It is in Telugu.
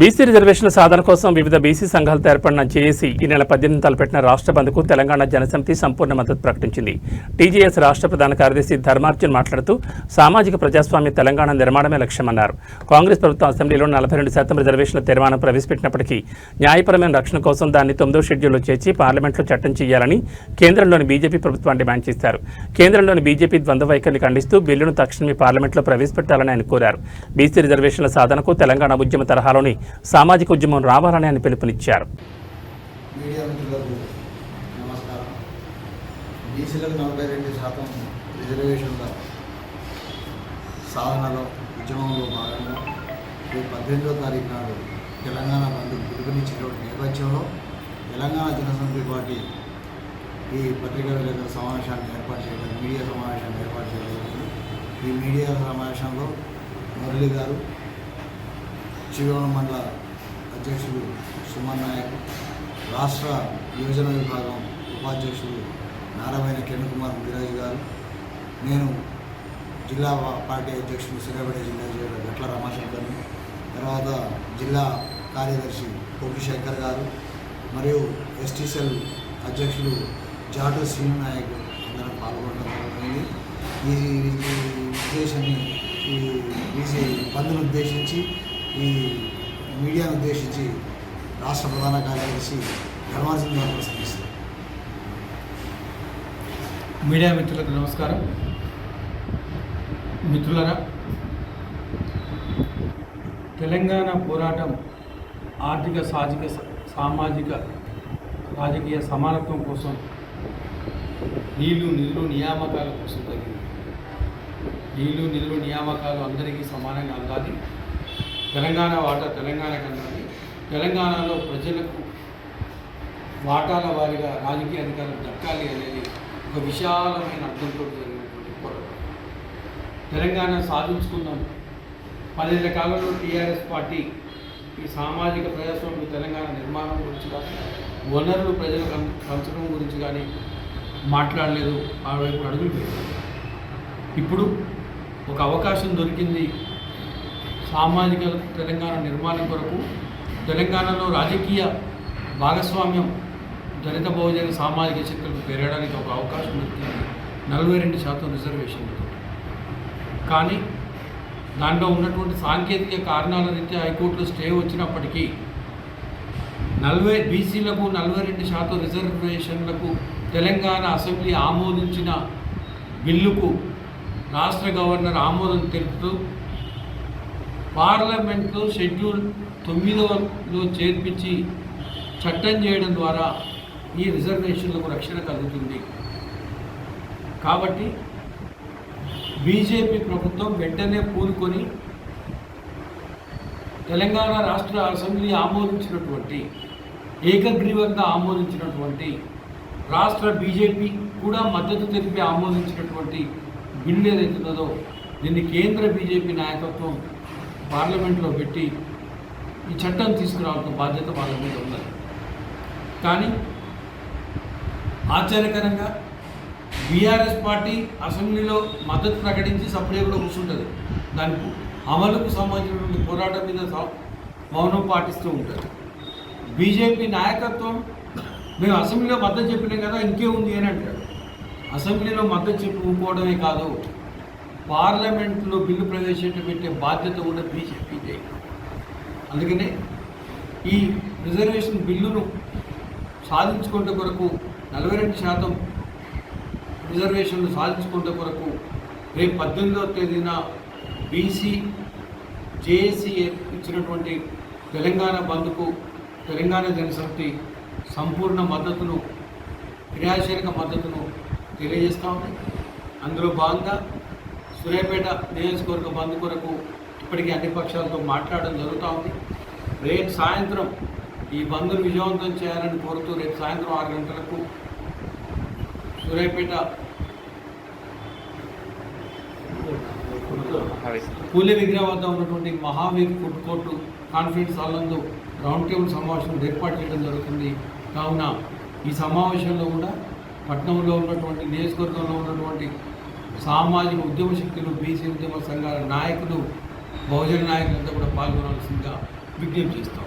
బీసీ రిజర్వేషన్ల సాధన కోసం వివిధ బీసీ సంఘాలతో ఏర్పడిన జేఏసీ ఈ నెల పద్దెనిమిది తలపెట్టిన రాష్ట్ర బంద్కు తెలంగాణ జనసమితి సంపూర్ణ మద్దతు ప్రకటించింది. టీజేఎస్ రాష్ట్ర ప్రధాన కార్యదర్శి ధర్మార్జున్ మాట్లాడుతూ సామాజిక ప్రజాస్వామ్య తెలంగాణ నిర్మాణమే లక్ష్యమన్నారు. కాంగ్రెస్ ప్రభుత్వం అసెంబ్లీలో నలభై రెండు శాతం రిజర్వేషన్ల తీర్మానం ప్రవేశపెట్టినప్పటికీ న్యాయపరమైన రక్షణ కోసం దాన్ని తొమ్మిదో షెడ్యూల్లో చేర్చి పార్లమెంట్లో చట్టం చేయాలని కేంద్రంలోని బీజేపీ ప్రభుత్వాన్ని డిమాండ్ చేశారు. కేంద్రంలోని బీజేపీ ద్వంద్వ వైఖరిని ఖండిస్తూ బిల్లును తక్షణమే పార్లమెంట్లో ప్రవేశపెట్టాలని ఆయన కోరారు. బీసీ రిజర్వేషన్ల సాధనకు తెలంగాణ ఉద్యమ తరహాలోని సామాజిక ఉద్యమం రావాలని ఆయన పిలుపునిచ్చారు. మీడియా మిత్రులకు నమస్కారం. బీసీలకు నలభై రెండు శాతం రిజర్వేషన్ల సాధనలో ఉద్యమంలో భాగంగా రేపు పద్దెనిమిదో తారీఖు నాడు తెలంగాణ బంధు పిలుపునిచ్చిన నేపథ్యంలో తెలంగాణ జనసమితి పార్టీ ఈ పత్రికా విలేకరుల సమావేశాన్ని ఏర్పాటు చేయడం మీడియా సమావేశాన్ని ఏర్పాటు చేయడం ఈ మీడియా సమావేశంలో మురళి గారు శివగం మండల అధ్యక్షుడు సుమన్ నాయక్ రాష్ట్ర యోజన విభాగం ఉపాధ్యక్షుడు నారాయణ కిరణ్ కుమార్ ముదిరాజు గారు నేను జిల్లా పార్టీ అధ్యక్షుడు సిరిపేట జిల్లా గట్ల రమాశంకర్ని తర్వాత జిల్లా కార్యదర్శి కోటి శంకర్ గారు మరియు ఎస్టీసెల్ అధ్యక్షుడు జాటు శ్రీను నాయక్ అందరం పాల్గొనడం జరిగింది. ఈ ఈ ఉద్దేశాన్ని ఈ బీసీ బంద్ను ఉద్దేశించి ఈ మీడియాను ఉద్దేశించి రాష్ట్ర ప్రధాన కార్యదర్శి ధర్మార్జన్ గారు ప్రసంగిస్తారు మీడియా మిత్రులకు నమస్కారం. మిత్రులరా తెలంగాణ పోరాటం ఆర్థిక సాజిక సామాజిక రాజకీయ సమానత్వం కోసం నీళ్ళు నిధులు నియామకాల కోసం జరిగింది. నీళ్ళు నిధులు నియామకాలు అందరికీ సమానంగా అందాలి. తెలంగాణ వాటా తెలంగాణ అందాలి తెలంగాణలో ప్రజలకు వాటాల వారిగా రాజకీయ అధికారం దక్కాలి అనేది ఒక విశాలమైన అర్థంతో జరిగినటువంటి పోరాటం. తెలంగాణ సాధించుకుందాం. పదేళ్ళ కాలంలో టీఆర్ఎస్ పార్టీ ఈ సామాజిక ప్రజాస్వామ్య తెలంగాణ నిర్మాణం గురించి కానీ వనరులు ప్రజలకు పంచడం గురించి కానీ మాట్లాడలేదు. ఆ వైపు అడుగులు పెట్టారు ఇప్పుడు ఒక అవకాశం దొరికింది సామాజిక తెలంగాణ నిర్మాణం కొరకు తెలంగాణలో రాజకీయ భాగస్వామ్యం దళిత బహుజన సామాజిక శక్తులకు పెరగడానికి ఒక అవకాశం వచ్చింది నలభై రెండు శాతం రిజర్వేషన్లతో కానీ దాంట్లో ఉన్నటువంటి సాంకేతిక కారణాల రీత్యా హైకోర్టులో స్టే వచ్చినప్పటికీ నలభై బీసీలకు నలభై రెండు శాతం రిజర్వేషన్లకు తెలంగాణ అసెంబ్లీ ఆమోదించిన బిల్లుకు రాష్ట్ర గవర్నర్ ఆమోదం తెలుపుతూ పార్లమెంట్లో షెడ్యూల్ తొమ్మిదవలో చేర్పించి చట్టం చేయడం ద్వారా ఈ రిజర్వేషన్లకు రక్షణ కలుగుతుంది. కాబట్టి బీజేపీ ప్రభుత్వం వెంటనే పూనుకొని తెలంగాణ రాష్ట్ర అసెంబ్లీ ఆమోదించినటువంటి ఏకగ్రీవంగా ఆమోదించినటువంటి రాష్ట్ర బీజేపీ కూడా మద్దతు తెలిపి ఆమోదించినటువంటి బిల్లు ఏదైతున్నదో దీన్ని కేంద్ర బీజేపీ నాయకత్వం పార్లమెంట్లో పెట్టి ఈ చట్టం తీసుకురావాల్సిన బాధ్యత వాళ్ళ మీద ఉన్నది. కానీ ఆశ్చర్యకరంగా బీఆర్ఎస్ పార్టీ అసెంబ్లీలో మద్దతు ప్రకటించి సపరేట్గా కూర్చుంటుంది. దానికి అమలుకు సంబంధించినటువంటి పోరాటం మీద మౌనం పాటిస్తూ ఉంటుంది. బీజేపీ నాయకత్వం మేము అసెంబ్లీలో మద్దతు చెప్పినాం కదా ఇంకే ఉంది అని అంటాడు అసెంబ్లీలో మద్దతు చెప్పుకోవడమే కాదు. పార్లమెంట్లో బిల్లు ప్రవేశపెట్టే బాధ్యత కూడా బీజేపీదే అందుకనే ఈ రిజర్వేషన్ బిల్లును సాధించుకుంటే కొరకు నలభై రెండు శాతం రిజర్వేషన్లు సాధించుకుంటే కొరకు రేపు పద్దెనిమిదవ తేదీన బీసీ జేఏసీ ఇచ్చినటువంటి తెలంగాణ బంద్కు తెలంగాణ జనసమితి సంపూర్ణ మద్దతును క్రియాశీలక మద్దతును తెలియజేస్తూ ఉంది. అందులో భాగంగా సూర్యాపేట నియోజకవర్గ బంద్ కొరకు ఇప్పటికీ అన్ని పక్షాలతో మాట్లాడడం జరుగుతూ ఉంది. రేపు సాయంత్రం ఈ బంద్ను విజయవంతం చేయాలని కోరుతూ రేపు సాయంత్రం ఆరు గంటలకు సూర్యాపేట పూలి విగ్రహం వద్ద ఉన్నటువంటి Mahavir food court conference hall round table సమావేశం ఏర్పాటు చేయడం జరుగుతుంది. కావున ఈ సమావేశంలో కూడా పట్నంలో ఉన్నటువంటి నియోజకవర్గంలో ఉన్నటువంటి సామాజిక ఉద్యమ శక్తులు బీసీ ఉద్యమ సంఘాల నాయకులు బహుజన నాయకులంతా కూడా పాల్గొనాల్సిందిగా విజ్ఞప్తి చేస్తాం.